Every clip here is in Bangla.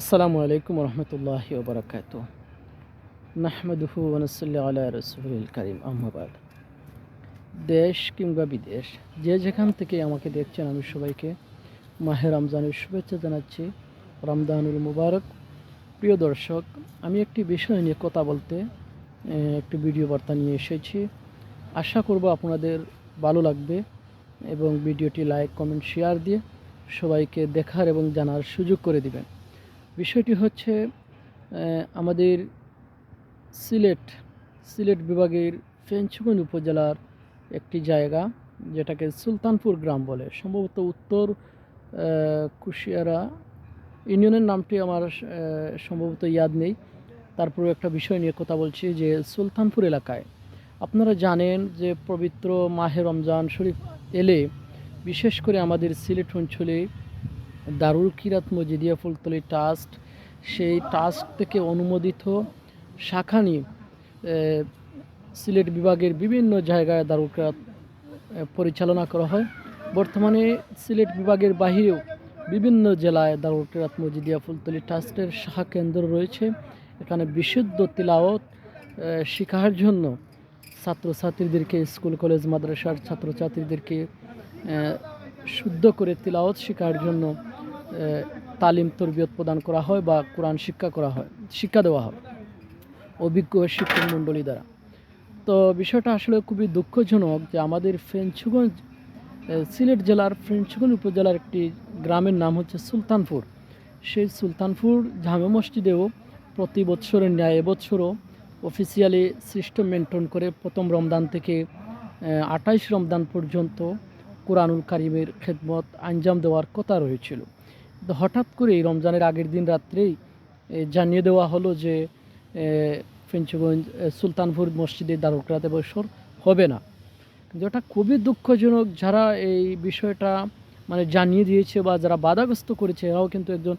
আসসালামু আলাইকুম রহমতুল্লাহ ওবরাকাত নাহমদুহু ওনসল্লা রসুল করিম। আহমাবাদ দেশ কিংবা বিদেশ, যে যেখান থেকে আমাকে দেখছেন, আমি সবাইকে মাহে রমজানের শুভেচ্ছা জানাচ্ছি। রমজানুল মুবারক। প্রিয় দর্শক, আমি একটি বিষয় নিয়ে কথা বলতে একটি ভিডিও বার্তা নিয়ে এসেছি। আশা করব আপনাদের ভালো লাগবে এবং ভিডিওটি লাইক, কমেন্ট, শেয়ার দিয়ে সবাইকে দেখার এবং জানার সুযোগ করে দিবেন। বিষয়টি হচ্ছে আমাদের সিলেট সিলেট বিভাগের ফেঞ্চুগঞ্জ উপজেলার একটি জায়গা, যেটাকে সুলতানপুর গ্রাম বলে। সম্ভবত উত্তর কুশিয়ারা ইউনিয়নের নামটি আমার সম্ভবত ইয়াদ নেই। তারপরে একটা বিষয় নিয়ে কথা বলছি যে সুলতানপুর এলাকায়। আপনারা জানেন যে পবিত্র মাহে রমজান শরীফ এলে বিশেষ করে আমাদের সিলেট অঞ্চলে দারুল কিরাত মজিদিয়া ফুলতলি ট্রাস্ট সেই ট্রাস্ট থেকে অনুমোদিত শাখা নিয়ে সিলেট বিভাগের বিভিন্ন জায়গায় দারুল কিরাত পরিচালনা করা হয়। বর্তমানে সিলেট বিভাগের বাহিরেও বিভিন্ন জেলায় দারুল কিরাত মজিদিয়া ফুলতলি ট্রাস্টের শাখা কেন্দ্র রয়েছে। এখানে বিশুদ্ধ তিলাওয়াত আহ, শেখার জন্য ছাত্রছাত্রীদেরকে স্কুল কলেজ মাদ্রাসার ছাত্রছাত্রীদেরকে শুদ্ধ করে তিলাওয়াত শেখার জন্য তালিম, তরবিয়ত প্রদান করা হয় বা কোরআন শিক্ষা করা হয়, শিক্ষা দেওয়া হয় অভিজ্ঞ শিক্ষক মণ্ডলী দ্বারা। তো বিষয়টা আসলে খুবই দুঃখজনক যে আমাদের ফ্রেঞ্চগঞ্জ সিলেট জেলার ফ্রেঞ্চগঞ্জ উপজেলার একটি গ্রামের নাম হচ্ছে সুলতানপুর। সেই সুলতানপুর জামে মসজিদেও প্রতি বছরের ন্যায় এবছরও অফিসিয়ালি সিস্টেম মেনটেন করে প্রথম রমদান থেকে আঠাইশ রমদান পর্যন্ত কোরআনুল কারিমের খেদমত আঞ্জাম দেওয়ার কথা রয়েছিল। হঠাৎ করে রমজানের আগের দিন রাত্রেই জানিয়ে দেওয়া হলো যে ফেঞ্চগঞ্জ সুলতানপুর মসজিদে দারুকরাতে বছর হবে না। যেটা খুবই দুঃখজনক যারা এই বিষয়টা মানে জানিয়ে দিয়েছে বা যারা বাধাগ্রস্ত করেছে, এরাও কিন্তু একজন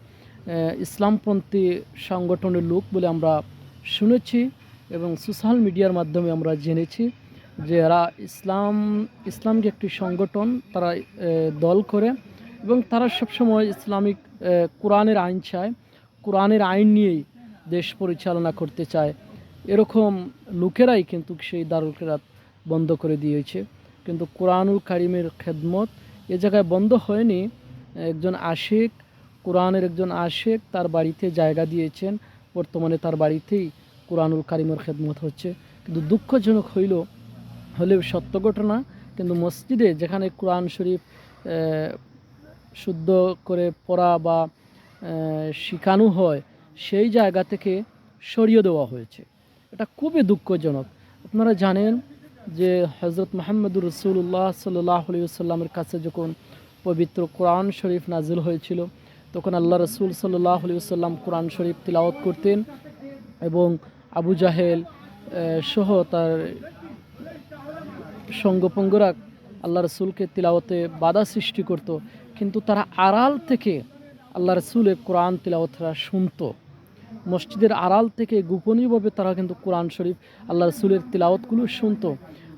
ইসলামপন্থী সংগঠনের লোক বলে আমরা শুনেছি এবং সোশ্যাল মিডিয়ার মাধ্যমে আমরা জেনেছি যে এরা ইসলাম, ইসলামকে একটি সংগঠন, তারা দল করে এবং তারা সবসময় ইসলামিক কোরআনের আইন চায়। কোরআনের আইন নিয়েই দেশ পরিচালনা করতে চায়। এরকম লোকেরাই কিন্তু সেই দারুল কেরাত বন্ধ করে দিয়েছে। কিন্তু কোরআনুল কারিমের খেদমত এ জায়গায় বন্ধ হয়নি। একজন আশেক, কোরআনের একজন আশেক তার বাড়িতে জায়গা দিয়েছেন। বর্তমানে তার বাড়িতেই কোরআনুল কারিমের খেদমত হচ্ছে। কিন্তু দুঃখজনক হইল, হলেও সত্য ঘটনা। কিন্তু মসজিদে যেখানে কোরআন শরীফ শুদ্ধ করে পড়া বা শিখানো হয়, সেই জায়গা থেকে সরিয়ে দেওয়া হয়েছে। এটা খুবই দুঃখজনক। আপনারা জানেন যে হজরত মাহমুদুর রসুল্লাহ সাল্লাহ কাছে যখন পবিত্র কোরআন শরীফ নাজিল হয়েছিল, তখন আল্লাহ রসুল সাল্লাহ সাল্লাম কোরআন শরীফ তিলাওয়াত করতেন এবং আবু জাহেল সহ তার সঙ্গপঙ্গরা আল্লাহ রসুলকে তিলাওয়াতে বাধা সৃষ্টি করত। কিন্তু তারা আড়াল থেকে আল্লাহ রসুলে কোরআন তিলাওয়াতরা শুনত। মসজিদের আড়াল থেকে গোপনীয়ভাবে তারা কিন্তু কোরআন শরীফ আল্লাহ রসুলের তিলাওয়াতগুলো শুনতো।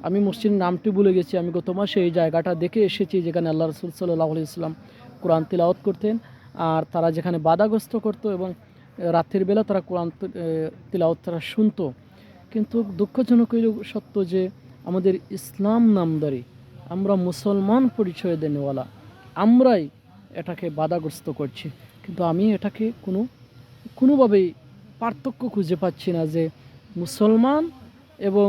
আমি মসজিদের নামটি ভুলে গেছি, আমি গত মাসে এই জায়গাটা দেখে এসেছি যেখানে আল্লাহ রসুল সাল্লাহ ইসলাম কোরআন তিলাওয়াত করতেন। আর তারা যেখানে বাধাগ্রস্ত করতো এবং রাতের বেলা তারা কোরআন তিলাওয়াত তারা শুনতো। কিন্তু দুঃখজনক হইল সত্য যে আমাদের ইসলাম নামদারি, আমরা মুসলমান পরিচয় দেনেওয়ালা। আমরাই এটাকে বাধাগ্রস্ত করছি। কিন্তু আমি এটাকে কোনো, কোনোভাবেই পার্থক্য খুঁজে পাচ্ছি না যে মুসলমান এবং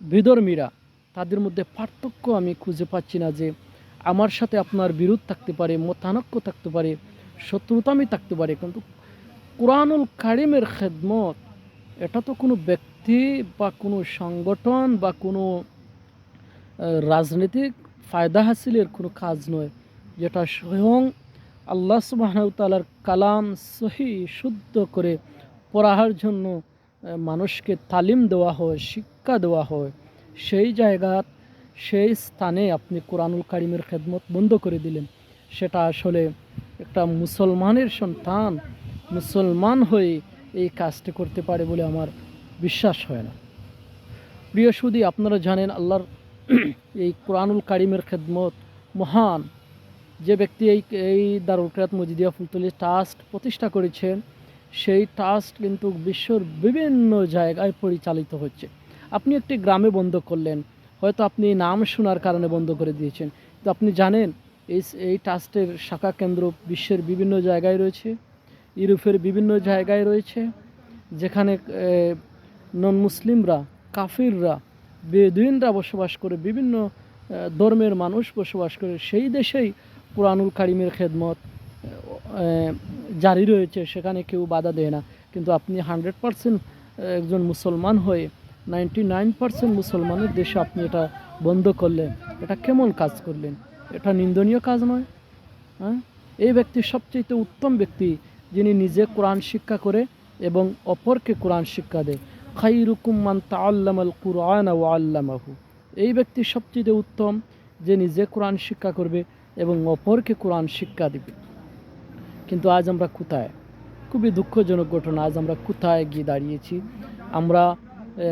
বিধর্মীরা তাদের মধ্যে পার্থক্য আমি খুঁজে পাচ্ছি না যে আমার সাথে আপনার বিরোধ থাকতে পারে, মতানক্য থাকতে পারে, শত্রুতামি থাকতে পারে। কিন্তু কোরআনুল কারিমের খেদমত, এটা তো কোনো ব্যক্তি বা কোনো সংগঠন বা কোনো রাজনৈতিক ফায়দা হাসিলের কোনো কাজ নয়। যেটা স্বয়ং আল্লাহ সুবাহতালার কালাম সহি শুদ্ধ করে পড়ার জন্য মানুষকে তালিম দেওয়া হয়, শিক্ষা দেওয়া হয়, সেই জায়গার সেই স্থানে আপনি কোরআনুল কারিমের খেদমত বন্ধ করে দিলেন। সেটা আসলে একটা মুসলমানের সন্তান, মুসলমান হয়ে এই কাজটি করতে পারে বলে আমার বিশ্বাস হয় না। প্রিয় সুদী, আপনারা জানেন আল্লাহর এই কোরআনুল কারিমের খেদমত মহান। যে ব্যক্তি এই এই দারুল কেরাত মজিদিয়া ফুলতলি ট্রাস্ট প্রতিষ্ঠা করেছেন, সেই ট্রাস্ট কিন্তু বিশ্বর বিভিন্ন জায়গায় পরিচালিত হচ্ছে। আপনি একটি গ্রামে বন্ধ করলেন, হয়তো আপনি নাম শোনার কারণে বন্ধ করে দিয়েছেন। তো আপনি জানেন, এই এই ট্রাস্টের শাখা কেন্দ্র বিশ্বের বিভিন্ন জায়গায় রয়েছে, ইউরোপের বিভিন্ন জায়গায় রয়েছে, যেখানে নন মুসলিমরা কাফিররা, বেদুইনরা বসবাস করে, বিভিন্ন ধর্মের মানুষ বসবাস করে, সেই দেশেই কোরআনুল কারিমের খেদমত জারি রয়েছে, সেখানে কেউ বাধা দেয় না। কিন্তু আপনি হান্ড্রেড পারসেন্ট একজন মুসলমান হয়ে নাইনটি নাইন পারসেন্ট মুসলমানের দেশে আপনি এটা বন্ধ করলেন, এটা কেমন কাজ করলেন? এটা নিন্দনীয় কাজ নয়? হ্যাঁ? এই ব্যক্তি সবচেয়ে উত্তম ব্যক্তি, যিনি নিজে কোরআন শিক্ষা করে এবং অপরকে কোরআন শিক্ষা দেয়। খাই খাইরুকুম মান তাআল্লামাল কুরআন ওয়া আল্লামাহু। এই ব্যক্তি সবচেয়ে উত্তম, যে নিজে কোরআন শিক্ষা করবে এবং অপরকে কোরআন শিক্ষা দিবে। কিন্তু আজ আমরা কোথায়? খুবই দুঃখজনক ঘটনা। আজ আমরা কোথায় গিয়ে দাঁড়িয়েছি? আমরা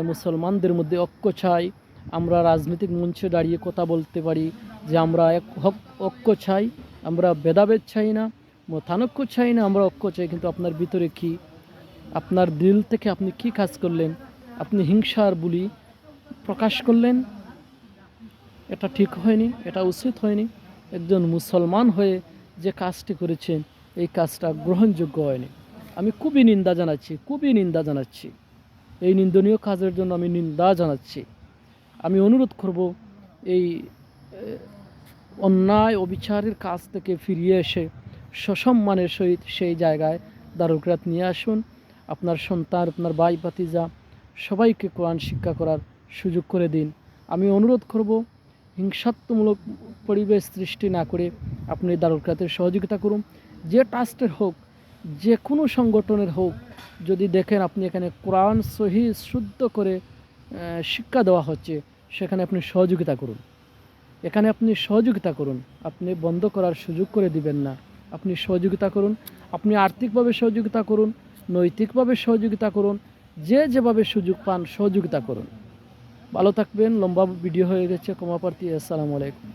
মুসলমানদের মধ্যে ঐক্য চাই। আমরা রাজনৈতিক মঞ্চে দাঁড়িয়ে কথা বলতে পারি যে আমরা এক হক- ঐক্য চাই। আমরা ভেদাভেদ চাই না, মতানৈক্য চাই না, আমরা ঐক্য চাই। কিন্তু আপনার ভিতরে কি? আপনার দিল থেকে আপনি কি কাজ করলেন? আপনি হিংসার বুলি প্রকাশ করলেন? এটা ঠিক হয়নি, এটা উচিত হয়নি। একজন মুসলমান হয়ে যে কাজটি করেছেন, এই কাজটা গ্রহণযোগ্য হয়নি। আমি খুবই নিন্দা জানাচ্ছি, খুবই নিন্দা জানাচ্ছি। এই নিন্দনীয় কাজের জন্য আমি নিন্দা জানাচ্ছি। আমি অনুরোধ করব এই অন্যায় অবিচারের কাজ থেকে ফিরিয়ে এসে সসম্মানের সহিত সেই জায়গায় দারুকরাত নিয়ে আসুন। আপনার সন্তান, আপনার ভাই ভাতিজা সবাইকে কোরআন শিক্ষা করার সুযোগ করে দিন। আমি অনুরোধ করব হিংসাত্মমূলক পরিবেশ সৃষ্টি না করে আপনি দারুকরাতের সহযোগিতা করুন। যে ট্রাস্টের হোক, যে কোনো সংগঠনের হোক, যদি দেখেন আপনি এখানে কোরআন সহি শুদ্ধ করে শিক্ষা দেওয়া হচ্ছে, সেখানে আপনি সহযোগিতা করুন। এখানে আপনি সহযোগিতা করুন। আপনি বন্ধ করার সুযোগ করে দিবেন না। আপনি সহযোগিতা করুন। আপনি আর্থিকভাবে সহযোগিতা করুন, নৈতিকভাবে সহযোগিতা করুন, যে যেভাবে সুযোগ পান সহযোগিতা করুন। ভালো থাকবেন লম্বা ভিডিও হয়ে গেছে কমাপার্তি আসসালামু আলাইকুম।